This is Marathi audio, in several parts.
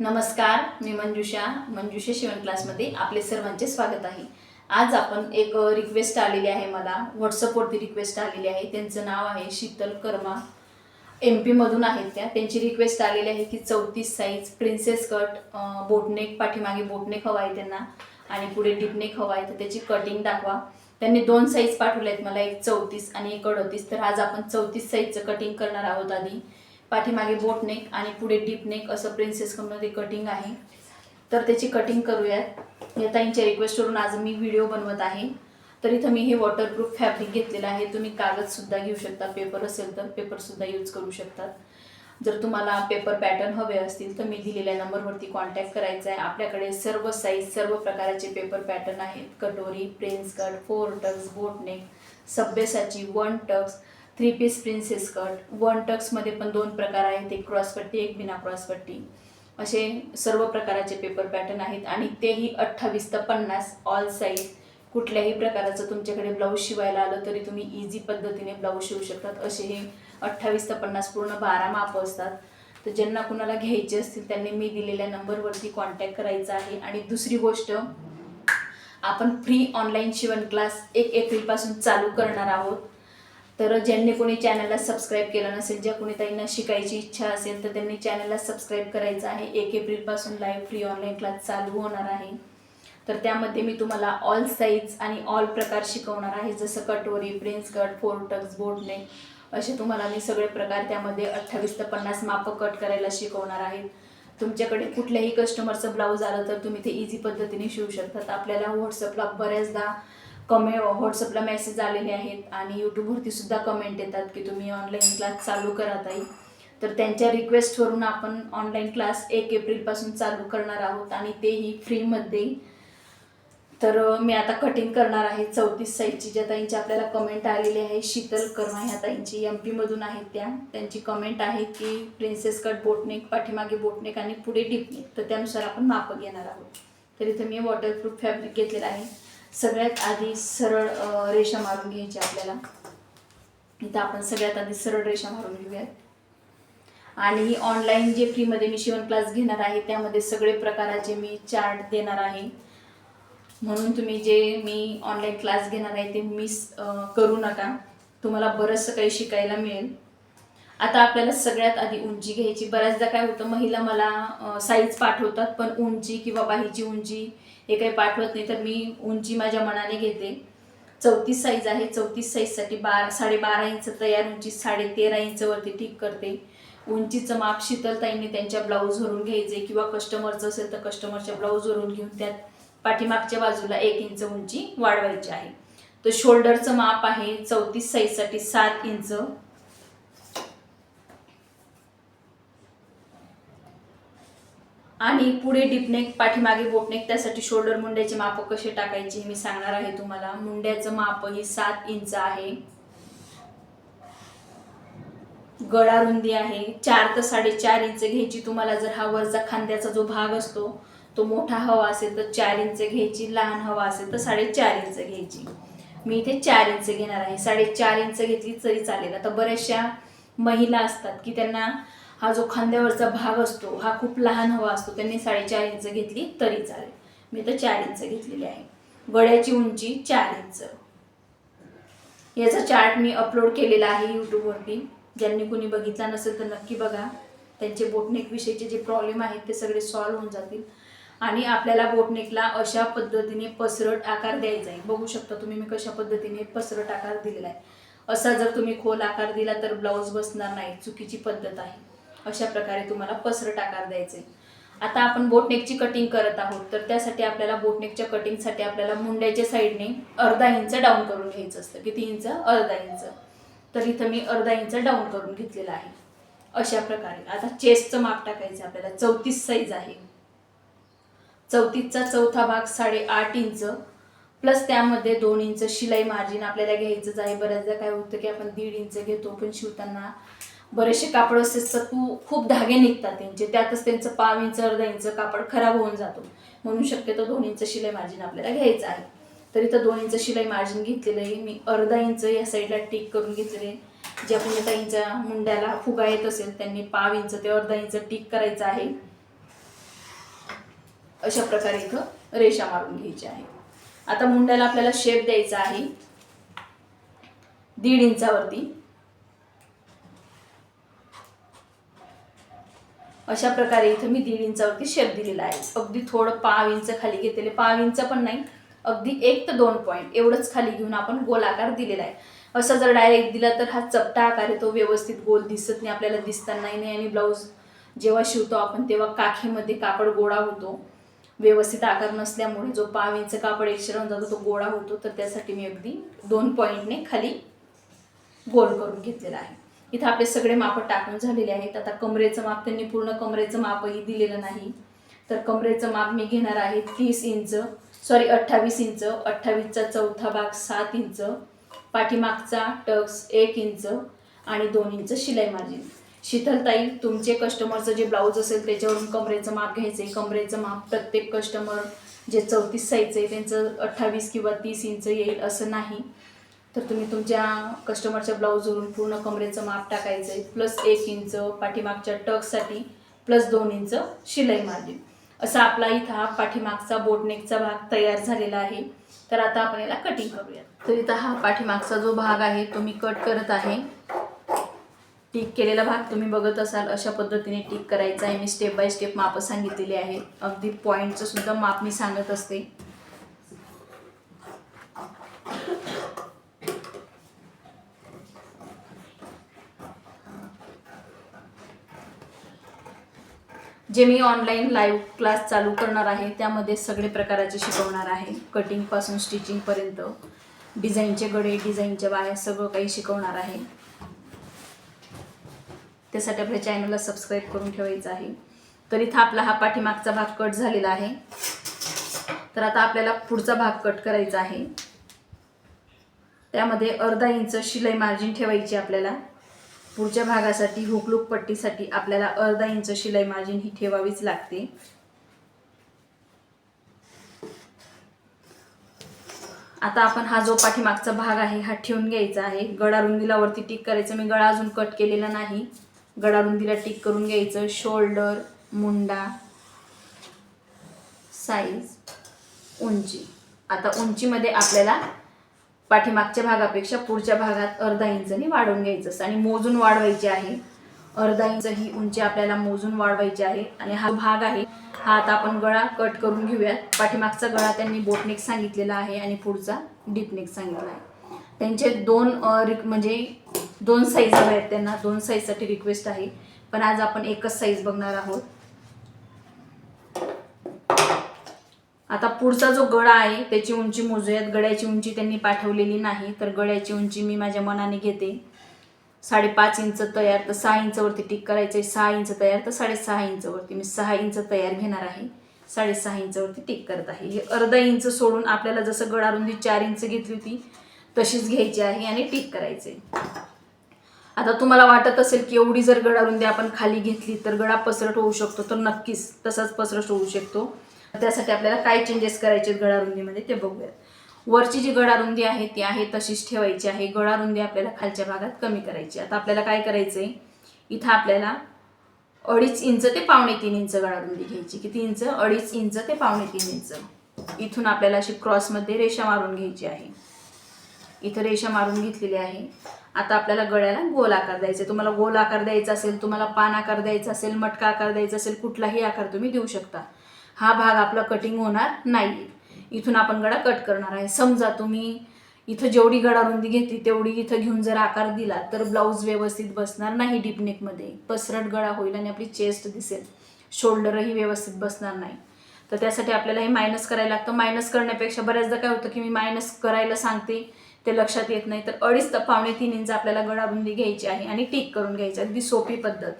नमस्कार मी मंजुषा. मंजुषा शिवण क्लासमध्ये आपले सर्वांचे स्वागत आहे. आज आपण एक रिक्वेस्ट आलेली आहे मला. व्हॉट्सअपवरती रिक्वेस्ट आलेली आहे. त्यांचं नाव आहे शीतल कर्मा. एम पीमधून आहेत त्या. त्यांची रिक्वेस्ट आलेली आहे की चौतीस साईज प्रिन्सेस कट बोटनेक पाठीमागे बोटनेक हवा आहे त्यांना आणि पुढे डिपनेक हवा आहे. तर त्याची कटिंग दाखवा. त्यांनी दोन साईज पाठवले आहेत मला. एक चौतीस आणि एक अडतीस. तर आज आपण चौतीस साईजचं कटिंग करणार आहोत आधी. पाठीमागे बोट नेक आणि पुढे डीप नेक असं प्रिन्सेस कममध्ये कटिंग आहे. तर त्याची कटिंग करूयात. या ताईंच्या रिक्वेस्टवरून आज मी व्हिडिओ बनवत आहे. तर इथं मी हे वॉटरप्रूफ फॅब्रिक घेतलेलं आहे. तुम्ही कागदसुद्धा घेऊ शकता पेपर असेल तर पेपरसुद्धा यूज करू शकतात. जर तुम्हाला पेपर पॅटर्न हवे असतील तर मी दिलेल्या नंबरवरती कॉन्टॅक्ट करायचा आहे. आपल्याकडे सर्व साईज सर्व प्रकारचे पेपर पॅटर्न आहेत. Katori prince cut four tucks boatneck सभ्यसाची one tucks three piece princess cut one टक्समध्ये पण दोन प्रकार आहेत एक क्रॉसपट्टी एक बिना क्रॉसपट्टी असे सर्व प्रकाराचे पेपर पॅटर्न आहेत आणि तेही अठ्ठावीस ते पन्नास ऑल साईज कुठल्याही प्रकाराचं तुमच्याकडे ब्लाऊज शिवायला आलं तरी तुम्ही इझी पद्धतीने ब्लाऊज शिवू शकतात. असे हे अठ्ठावीस ते पन्नास पूर्ण बारा माप असतात. तर ज्यांना कुणाला घ्यायचे असतील त्यांनी मी दिलेल्या नंबरवरती कॉन्टॅक्ट करायचा आहे. आणि दुसरी गोष्ट आपण फ्री ऑनलाईन शिवण क्लास एक एप्रिलपासून चालू करणार आहोत. तर ज्यांनी कोणी चॅनलला सबस्क्राईब केलं नसेल ज्या कोणी ताईंना शिकायची इच्छा असेल तर त्यांनी चॅनलला सबस्क्राईब करायचं आहे. एक एप्रिलपासून लाईव्ह फ्री ऑनलाईन क्लास चालू होणार आहे. तर त्यामध्ये मी तुम्हाला ऑल साईज आणि ऑल प्रकार शिकवणार आहे. जसं katori prince cut four tucks boatneck असे तुम्हाला मी सगळे प्रकार त्यामध्ये अठ्ठावीस ते पन्नास मापं कट करायला शिकवणार आहे. तुमच्याकडे कुठल्याही कस्टमरचं ब्लाऊज आलं तर तुम्ही ते इझी पद्धतीने शिवू शकतात. आपल्याला व्हॉट्सअपला बऱ्याचदा कमे व्हॉट्सअपला मेसेज आलेले आहेत आणि यूट्यूबवरती सुद्धा कमेंट येतात की तुम्ही ऑनलाईन क्लास चालू करा ताई. तर त्यांच्या रिक्वेस्टवरून आपण ऑनलाईन क्लास एक एप्रिलपासून चालू करणार आहोत आणि तेही फ्रीमध्ये तर मी आता कटिंग करणार आहे चौतीस साईजची. ज्या ताईंची आपल्याला कमेंट आलेली आहे शीतल कर्मा ह्या ताईंची. एम पीमधून आहेत त्या. त्यांची कमेंट आहे की प्रिन्सेस कट बोटनेक पाठीमागे बोटनेक आणि पुढे डिपनेक तर त्यानुसार आपण माप घेणार आहोत. तर इथं मी वॉटरप्रूफ फॅब्रिक घेतलेलं आहे. सगळ्यात आधी सरळ रेषा मारून घ्यायची आपल्याला. इथं आपण सगळ्यात आधी सरळ रेषा मारून घेऊयात. आणि ही ऑनलाईन जे फ्रीमध्ये मी शिवण क्लास घेणार आहे त्यामध्ये सगळे प्रकाराचे मी चार्ट देणार आहे. म्हणून तुम्ही जे मी ऑनलाईन क्लास घेणार आहे ते मिस करू नका. तुम्हाला बरंचसं काही शिकायला मिळेल. आता आपल्याला सगळ्यात आधी उंची घ्यायची. बऱ्याचदा काय होतं महिला मला साईज पाठवतात पण उंची किंवा बाहीची उंची हे काही पाठवत नाही. तर मी उंची माझ्या मनाने घेते. चौतीस साईज आहे. चौतीस साईजसाठी बारा साडेबारा इंच तयार उंची साडे तेरा इंचवरती ठीक करते. उंचीचं माप शीतलताईंनी त्यांच्या ब्लाऊजवरून घ्यायचे किंवा कस्टमरचं असेल तर कस्टमरच्या ब्लाऊजवरून घेऊन त्यात पाठीमागच्या बाजूला एक इंच उंची वाढवायची आहे. तर शोल्डरचं माप आहे चौतीस साईजसाठी सात इंच. आणि पुढे डिपनेक पाठीमागे बोटनेक त्यासाठी शोल्डर मुंड्याचे माप कसे टाकायचे मी सांगणार आहे तुम्हाला. मुंड्याचं माप ही सात इंच आहे. गळा रुंदी आहे. चार ते साडेचार इंच घ्यायची. तुम्हाला जर हा वरचा खांद्याचा जो भाग असतो तो मोठा हवा असेल तर चार इंच घ्यायची. लहान हवा असेल तर साडेचार इंच घ्यायची. मी इथे चार इंच घेणार आहे. साडेचार इंच घेतली तरी चालेल. आता बऱ्याचशा महिला असतात की त्यांना हा जो खांद्यावरचा भाग असतो हा खूप लहान हवा असतो त्यांनी साडेचार इंच घेतली तरी चालेल. मी तर चार इंच घेतलेली आहे. गळ्याची उंची चार इंच. याचा चार्ट मी अपलोड केलेला आहे यूट्यूबवरती ज्यांनी कोणी बघितला नसेल तर नक्की बघा. त्यांचे बोटनेकविषयीचे जे प्रॉब्लेम आहेत ते सगळे सॉल्व्ह होऊन जातील. आणि आपल्याला बोटनेकला अशा पद्धतीने पसरट आकार द्यायचा आहे. बघू शकता तुम्ही मी कशा पद्धतीने पसरट आकार दिलेला आहे. असा जर तुम्ही खोल आकार दिला तर ब्लाऊज बसणार नाही. चुकीची पद्धत आहे. अशा प्रकारे तुम्हाला पसरट आकार द्यायचे. आता आपण बोटनेकची कटिंग करत आहोत तर त्यासाठी आपल्याला बोटनेकच्या कटिंगसाठी आपल्याला मुंड्याच्या साईडने अर्धा इंच डाऊन करून घ्यायचं असतं. किती इंच? अर्धा इंच. तर इथं मी अर्धा इंच डाऊन करून घेतलेला आहे. अशा प्रकारे. आता चेस्टचं माप टाकायचं. आपल्याला चौतीस साईज आहे. चौतीसचा चौथा भाग साडेआठ इंच. प्लस त्यामध्ये दोन इंच शिलाई मार्जिन आपल्याला घ्यायचंच आहे. बऱ्याचदा काय होतं की आपण दीड इंच घेतो पण शिवताना बरेचसे कापड असतात तर तू खूप धागे निघतात त्यांचे. त्यातच त्यांचं पाव इंच अर्धा इंच कापड खराब होऊन जातो. म्हणून शक्यतो दोन इंच शिलाई मार्जिन आपल्याला घ्यायचं आहे. तर इथं दोन इंच शिलाई मार्जिन घेतलेलं आहे. मी अर्धा इंच या साईडला टिक करून घेतलेले जे आपण कोणी इंच मुंड्याला फुगा येत असेल त्यांनी पाव इंच ते अर्धा इंच टिक करायचं आहे. अशा प्रकारे इथं रेषा मारून घ्यायची आहे. आता मुंड्याला आपल्याला शेप द्यायचा आहे. दीड इंचावरती. अशा प्रकारे इथं मी दीड इंचावरती शेप दिलेला आहे. अगदी थोडं पाव इंच खाली घेतलेले. पाव इंच पण नाही अगदी एक ते दोन पॉईंट एवढंच खाली घेऊन आपण गोल आकार दिलेला आहे. असं जर डायरेक्ट दिला तर हा चपटा आकार आहे तो व्यवस्थित गोल दिसत नाही आपल्याला दिसता नाही आणि ब्लाऊज जेव्हा शिवतो आपण तेव्हा काखेमध्ये कापड गोळा होतो. व्यवस्थित आकार नसल्यामुळे जो पाव इंच कापड एक्स्ट्रा राहून जातो तो गोळा होतो. तर त्यासाठी मी अगदी दोन पॉईंटने खाली गोल करून घेतलेला आहे. इथं आपले सगळे माप टाकून झालेले आहेत. आता कमरेचं माप त्यांनी पूर्ण कमरेचं मापही दिलेलं नाही. तर कमरेचं माप मी घेणार आहे तीस इंच सॉरी अठ्ठावीस इंच अठ्ठावीसचा चौथा भाग सात इंच पाठीमागचा टक्स एक इंच आणि दोन इंच शिलाई मार्जिन. शीतलताई तुमचे कस्टमरचं जे ब्लाऊज असेल त्याच्यावरून कमरेचं माप घ्यायचं आहे. कमरेचं माप प्रत्येक कस्टमर जे चौतीस साईजचं आहे त्यांचं अठ्ठावीस किंवा तीस इंच येईल असं नाही. तर तुम्ही तुमच्या कस्टमरच्या ब्लाऊजवरून पूर्ण कमरेचं माप टाकायचं आहे प्लस एक इंच पाठीमागच्या टकसाठी प्लस दोन इंच शिलाई मार्जिन असा आपला इथं हा पाठीमागचा बोटनेकचा भाग तयार झालेला आहे. तर आता आपण याला कटिंग करूया तर इथं हा पाठीमागचा जो भाग आहे तो मी कट करत आहे. टिक केलेला भाग तुम्ही बघत असाल अशा पद्धतीने टिक करायचा आहे. मी स्टेप बाय स्टेप माप सांगितलेली आहे. अगदी पॉईंटचं सुद्धा माप मी सांगत असते. जे मी ऑनलाईन लाईव्ह क्लास चालू करणार आहे त्यामध्ये सगळे प्रकाराचे शिकवणार आहे. कटिंगपासून स्टिचिंगपर्यंत डिझाईनचे गडे डिझाईनच्या बाया सगळं काही शिकवणार आहे. त्यासाठी आपल्या चॅनलला सबस्क्राईब करून ठेवायचं आहे. तर इथं आपला हा पाठीमागचा भाग कट झालेला आहे. तर आता आपल्याला पुढचा भाग कट करायचा आहे. त्यामध्ये अर्धा इंच शिलाई मार्जिन ठेवायची आपल्याला. पुढच्या भागासाठी हुकलूक पट्टीसाठी आपल्याला अर्धा इंच शिलाई मार्जिन ही ठेवावीच लागते. आता आपण हा जो पाठीमागचा भाग आहे हा ठेवून घ्यायचा आहे. गळा रुंदीला वरती टिक करायचं. मी गळा अजून कट केलेला नाही. गळा रुंदीला टिक करून घ्यायचं. शोल्डर मुंडा साईज उंची. आता उंचीमध्ये आपल्याला पाठीमागच्या भागापेक्षा पुढच्या भागात अर्धा इंचनी वाढवून घ्यायचं असतं आणि मोजून वाढवायची आहे. अर्धा इंच ही उंची आपल्याला मोजून वाढवायची आहे. आणि हा भाग आहे हा आता आपण गळा कट करून घेऊयात. पाठीमागचा गळा त्यांनी बोटनेक सांगितलेला आहे आणि पुढचा डीपनेक सांगितला आहे. त्यांचे दोन रिक म्हणजे दोन साईज हवे आहेत त्यांना. दोन साईजसाठी रिक्वेस्ट आहे. पण आज आपण एकच साईज बघणार आहोत. आता पुढचा जो गळा आहे त्याची उंची मोजूयात. गळ्याची उंची त्यांनी पाठवलेली नाही तर गळ्याची उंची मी माझ्या मनाने घेते. साडेपाच इंच तयार तर सहा इंचवरती टिक करायचं आहे सहा इंच तयार तर साडेसहा इंचवरती मी सहा इंच तयार घेणार आहे. साडेसहा इंचवरती टिक करत आहे. हे अर्धा इंच सोडून आपल्याला जसं गळा रुंदी चार इंच घेतली होती तशीच घ्यायची आहे आणि टिक करायचे आता तुम्हाला वाटत असेल की एवढी जर गळा रुंदी आपण खाली घेतली तर गळा पसरट होऊ शकतो. तर नक्कीच तसाच पसरट होऊ शकतो. त्यासाठी आपल्याला काय चेंजेस करायचे गळारुंदीमध्ये ते बघूयात. वरची जी गळारुंदी आहे ती आहे तशीच ठेवायची आहे. गळारुंदी आपल्याला खालच्या भागात कमी करायची आता आपल्याला काय करायचं आहे इथं आपल्याला अडीच इंच ते पावणे तीन इंच गळारुंदी घ्यायची. किती इंच? अडीच इंच ते पावणे तीन इंच. इथून आपल्याला अशी क्रॉसमध्ये रेषा मारून घ्यायची आहे. इथं रेषा मारून घेतलेली आहे. आता आपल्याला गळ्याला गोल आकार द्यायचा आहे तुम्हाला गोल आकार द्यायचा असेल तुम्हाला पान आकार द्यायचा असेल मटका आकार द्यायचा असेल कुठलाही आकार तुम्ही देऊ शकता. हा भाग आपला कटिंग होणार नाही. इथून आपण गळा कट करणार आहे. समजा तुम्ही इथं जेवढी गळा रुंदी घेतली तेवढी इथं घेऊन जर आकार दिला तर ब्लाऊज व्यवस्थित बसणार नाही डीपनेकमध्ये पसरट गळा होईल आणि आपली चेस्ट दिसेल. शोल्डरही व्यवस्थित बसणार नाही. तर त्यासाठी आपल्याला हे मायनस करायला लागतं. मायनस करण्यापेक्षा बऱ्याचदा काय होतं की मी मायनस करायला सांगते ते लक्षात येत नाही. तर अडीच तर पावणे तीन इंच आपल्याला गळाबुंदी घ्यायची आहे आणि टिक करून घ्यायची अगदी सोपी पद्धत.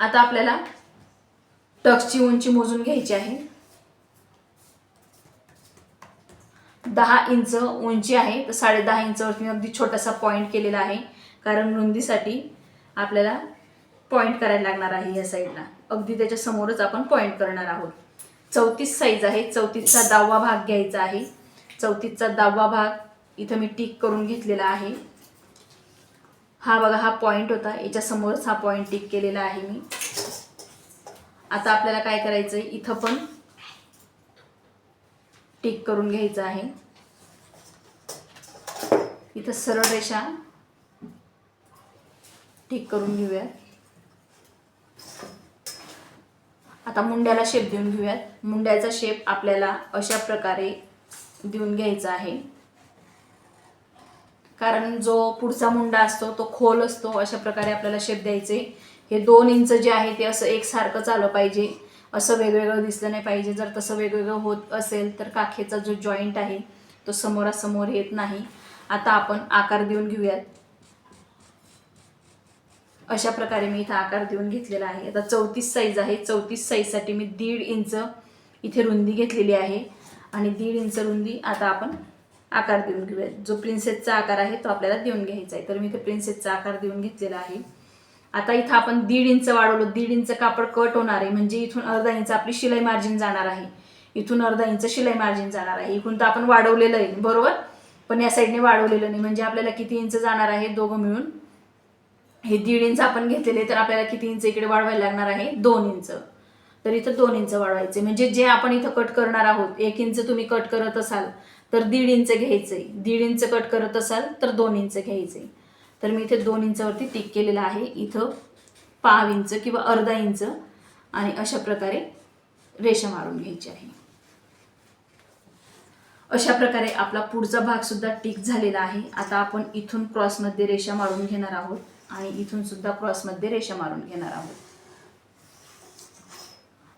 आता आपल्याला टक्सची उंची मोजून घ्यायची आहे. दहा इंच उंची आहे. तर साडे दहा इंचवरती मी अगदी छोटासा पॉईंट केलेला आहे. कारण रुंदीसाठी आपल्याला पॉईंट करायला लागणार आहे या साईडला अगदी त्याच्यासमोरच आपण पॉईंट करणार आहोत. चौतीस साईज आहे. चौतीसचा दहावा भाग घ्यायचा आहे. चौतीसचा दहावा भाग इथं मी टिक करून घेतलेला आहे. हा बघा हा पॉईंट होता. याच्यासमोरच हा पॉईंट टिक केलेला आहे मी. आता आपल्याला काय करायचं आहे इथं पण टिक करून घ्यायचं आहे. इथं सरळ रेषा टिक करून घेऊयात आता मुंड्याला शेप देऊन घेऊयात. मुंड्याचा शेप आपल्याला अशा प्रकारे देऊन घ्यायचा आहे. कारण जो पुढचा मुंडा असतो तो खोल असतो अशा प्रकारे आपल्याला शेप द्यायचे. हे दोन इंच जे आहे ते असं एकसारखंच आलं पाहिजे. असं वेगवेगळं दिसलं नाही पाहिजे. जर तसं वेगवेगळं होत असेल तर काखेचा जो जॉईंट आहे तो समोरासमोर येत नाही. आता आपण आकार देऊन घेऊयात. अशा प्रकारे मी इथं आकार देऊन घेतलेला आहे. आता चौतीस साईज आहे. चौतीस साईजसाठी मी दीड इंच इथे रुंदी घेतलेली आहे. आणि दीड इंच रुंदी आता आपण आकार देऊन घेऊयात. जो प्रिन्सेसचा आकार आहे तो आपल्याला देऊन घ्यायचा आहे. तर मी इथे प्रिन्सेसचा आकार देऊन घेतलेला आहे. आता इथं आपण दीड इंच वाढवलं. दीड इंच कापड कट होणार आहे. म्हणजे इथून अर्धा इंच आपली शिलाई मार्जिन जाणार आहे. इथून अर्धा इंच शिलाई मार्जिन जाणार आहे. इथून तर आपण वाढवलेलं आहे. बरोबर? पण या साईडने वाढवलेलं नाही. म्हणजे आपल्याला किती इंच जाणार आहे? दोघं मिळून. हे दीड इंच आपण घेतलेले तर आपल्याला किती इंच इकडे वाढवायला लागणार आहे? दोन इंच. तर इथं दोन इंच वाढवायचे. म्हणजे जे आपण इथं कट करणार आहोत एक इंच तुम्ही कट करत असाल तर दीड इंच घ्यायचंय. दीड इंच कट करत असाल तर दोन इंच घ्यायचे तर मी इथे दोन इंचावरती टिक केलेलं आहे. इथं पाव इंच किंवा अर्धा इंच आणि अशा प्रकारे रेषा मारून घ्यायची आहे. अशा प्रकारे आपला पुढचा भाग सुद्धा टिक झालेला आहे. आता आपण इथून क्रॉसमध्ये रेषा मारून घेणार आहोत आणि इथून सुद्धा क्रॉसमध्ये रेषा मारून घेणार आहोत.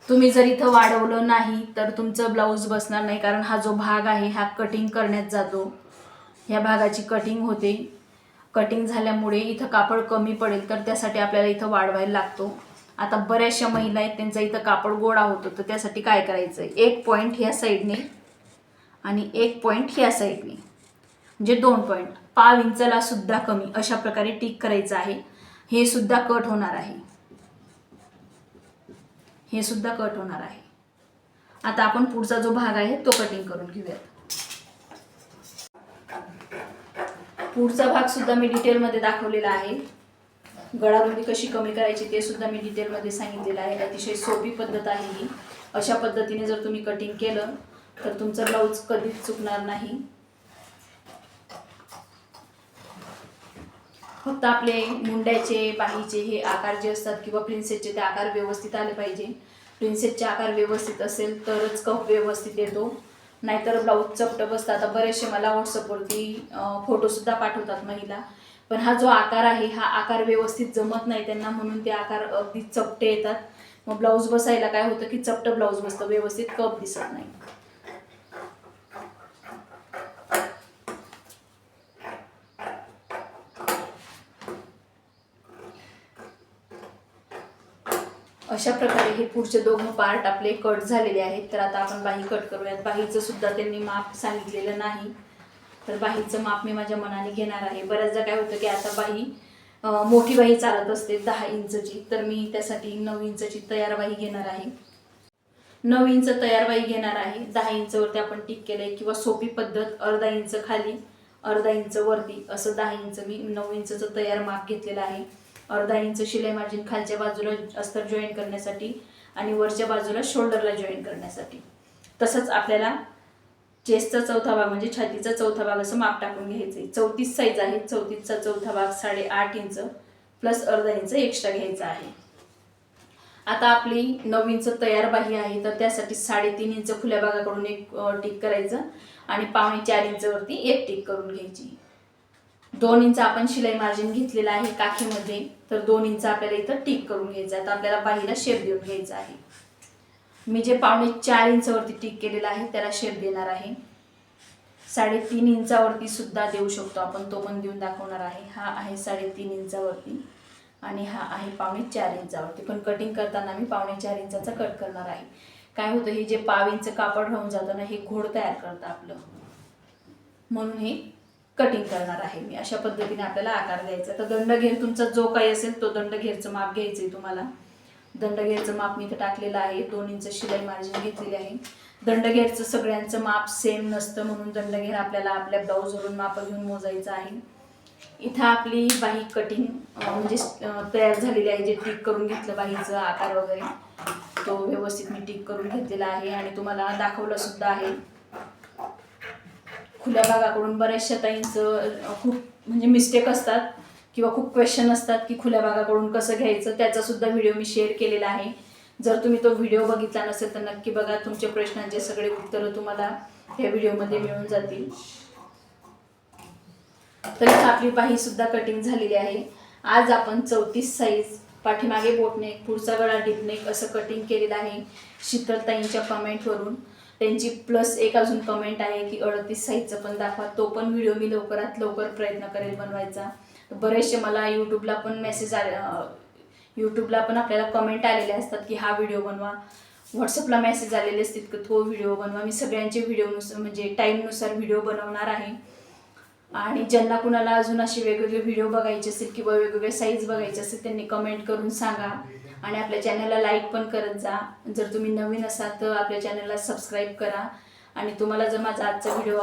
तुम्ही जर इथं वाढवलं नाही तर तुमचं ब्लाऊज बसणार नाही कारण हा जो भाग आहे हा कटिंग करण्यात जातो. ह्या भागाची कटिंग होते. कटिंग झाल्यामुळे इथं कापड कमी पडेल तर त्यासाठी आपल्याला इथं वाढवायला लागतो. आता बऱ्याचशा महिला आहेत त्यांचा इथं कापड गोळा होतो तर त्यासाठी काय करायचं? आहे एक पॉईंट ह्या साईडने आणि एक पॉईंट ह्या साईडने म्हणजे दोन पॉईंट पाव इंचाला सुद्धा कमी अशा प्रकारे टिक करायचं आहे. हे सुद्धा कट होणार आहे. हे सुद्धा कट होणार आहे. आता आपण पुढचा जो भाग आहे तो कटिंग करून घेऊयात. पुढचा भाग सुद्धा मी डिटेलमध्ये दाखवलेला आहे. गळारुंदी कशी कमी करायची ते सुद्धा मी डिटेलमध्ये सांगितलेलं आहे. अतिशय सोपी पद्धत आहे ही. अशा पद्धतीने जर तुम्ही कटिंग केलं तर तुमचं ब्लाऊज कधीच चुकणार नाही. फक्त आपले मुंड्याचे बाहीचे हे आकार जे असतात किंवा प्रिन्सेसचे ते आकार व्यवस्थित आले पाहिजे. प्रिन्सेसचे आकार व्यवस्थित असेल तरच कप व्यवस्थित येतो. नाहीतर ब्लाऊज चपट बसतात. आता बरेचसे मला व्हॉट्सअपवरती फोटोसुद्धा पाठवतात महिला. पण हा जो आकार आहे हा आकार व्यवस्थित जमत नाही त्यांना म्हणून ते आकार अगदी चपटे येतात. मग ब्लाऊज बसायला काय होतं की चपटं ब्लाऊज बसतं. व्यवस्थित कप दिसत नाही. अशा प्रकारे हे पुढचे दोन पार्ट आपले कट झालेले आहेत. तर आता आपण बाही कट करूयात. बाहीचं सुद्धा त्यांनी माप सांगितलेलं नाही. तर बाहीचं माप मी माझ्या मनाने घेणार आहे. बऱ्याचदा काय होतं की आता बाही मोठी बाही चालत असते दहा इंचची. तर मी त्यासाठी नऊ इंचची तयार बाही घेणार आहे. नऊ इंच तयार बाही घेणार आहे. दहा इंचवरती आपण टिक आहे किंवा सोपी पद्धत अर्धा इंच खाली अर्धा इंच वरती असं दहा इंच मी नऊ इंचचं तयार माप घेतलेलं आहे. अर्धा इंच शिलाई मार्जिन खालच्या बाजूला अस्तर जॉईन करण्यासाठी आणि वरच्या बाजूला शोल्डरला जॉईन करण्यासाठी. तसंच आपल्याला चेस्टचा चौथा भाग म्हणजे छातीचा चौथा भाग असं माप टाकून घ्यायचं आहे चौतीस साईज आहे. चौतीसचा चौथा भाग साडेआठ इंच प्लस अर्धा इंच एक्स्ट्रा घ्यायचा आहे. आता आपली नऊ इंच तयार बाही आहे तर त्यासाठी साडेतीन इंच खुल्या भागाकडून एक टिक करायचं आणि पावणे चार इंचवरती एक टिक करून घ्यायची. दोन इंच आपण शिलाई मार्जिन घेतलेलं आहे काखेमध्ये. तर दोन इंच आपल्याला इथं टिक करून घ्यायचं आहे. तर आपल्याला बाहीला शेप देऊन घ्यायचा आहे. मी जे पावणे चार इंचावरती टिक केलेलं आहे त्याला शेप देणार आहे. साडेतीन इंचावरती सुद्धा देऊ शकतो आपण. तो पण देऊन दाखवणार आहे. हा आहे साडेतीन इंचावरती आणि हा आहे पावणे चार इंचावरती. पण कटिंग करताना मी पावणे चार इंचाचा कट करणार आहे. काय होतं हे जे पाव इंच कापड राहून जातं ना हे घोड तयार करतं आपलं. म्हणून हे कटिंग करणार आहे मी. अशा पद्धतीने आपल्याला आकार द्यायचा. तर दंडघेर तुमचा जो काही असेल तो दंडघेरचं माप घ्यायचं आहे तुम्हाला. दंडघेरचं माप मी इथं टाकलेलं आहे. दोन इंच शिलाई मार्जिन घेतलेली आहे. दंडघेरचं सगळ्यांचं माप सेम नसतं म्हणून दंडघेर आपल्याला आपल्या ब्लाऊजवरून माप घेऊन मोजायचं आहे. इथं आपली बाही कटिंग म्हणजे तयार झालेली आहे. जे टिक करून घेतलं बाहीचं आकार वगैरे तो व्यवस्थित मी टिक करून घेतलेला आहे. आणि तुम्हाला दाखवलं सुद्धा आहे. खुल्या भागाकडून बऱ्याचशा ताईंचं खूप म्हणजे मिस्टेक असतात किंवा खूप क्वेश्चन असतात की खुल्या भागाकडून कसं घ्यायचं त्याचा सुद्धा व्हिडिओ मी शेअर केलेला आहे. जर तुम्ही तो व्हिडिओ बघितला नसेल तर नक्की बघा तुमच्या प्रश्नांचे सगळे उत्तरं तुम्हाला ह्या व्हिडिओमध्ये मिळून जातील. तर आपली बाही सुद्धा कटिंग झालेली आहे. आज आपण चौतीस साईज पाठीमागे बोटने पुढचा गळा डिपनेक असं कटिंग केलेलं आहे. शीतलताईंच्या कमेंटवरून त्यांची प्लस एक अजून कमेंट आहे की अडतीस साईजचं पण दाखवा. तो पण व्हिडिओ मी लवकरात लवकर प्रयत्न करेल बनवायचा. बरेचसे मला यूट्यूबला पण मेसेज आले यूट्यूबला पण आपल्याला कमेंट आलेले असतात की हा व्हिडिओ बनवा. व्हॉट्सअपला मेसेज आलेले असतात की तो व्हिडिओ बनवा. मी सगळ्यांचे व्हिडिओनुसार म्हणजे टाईमनुसार व्हिडिओ बनवणार आहे. आणि ज्यांना कुणाला अजून असे वेगवेगळे व्हिडिओ बघायचे असतील किंवा वेगवेगळे साईज बघायचे असतील त्यांनी कमेंट करून सांगा. आणि आपल्या चॅनलला लाईक पण करत जा. जर तुम्ही नवीन असाल तर आपल्या चॅनलला सबस्क्राईब करा. आणि तुम्हाला जर माझा आजचा व्हिडिओ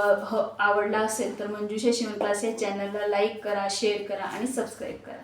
आवडला असेल तर मंजुषा शिवण क्लास या चॅनलला लाईक करा शेअर करा आणि सबस्क्राईब करा.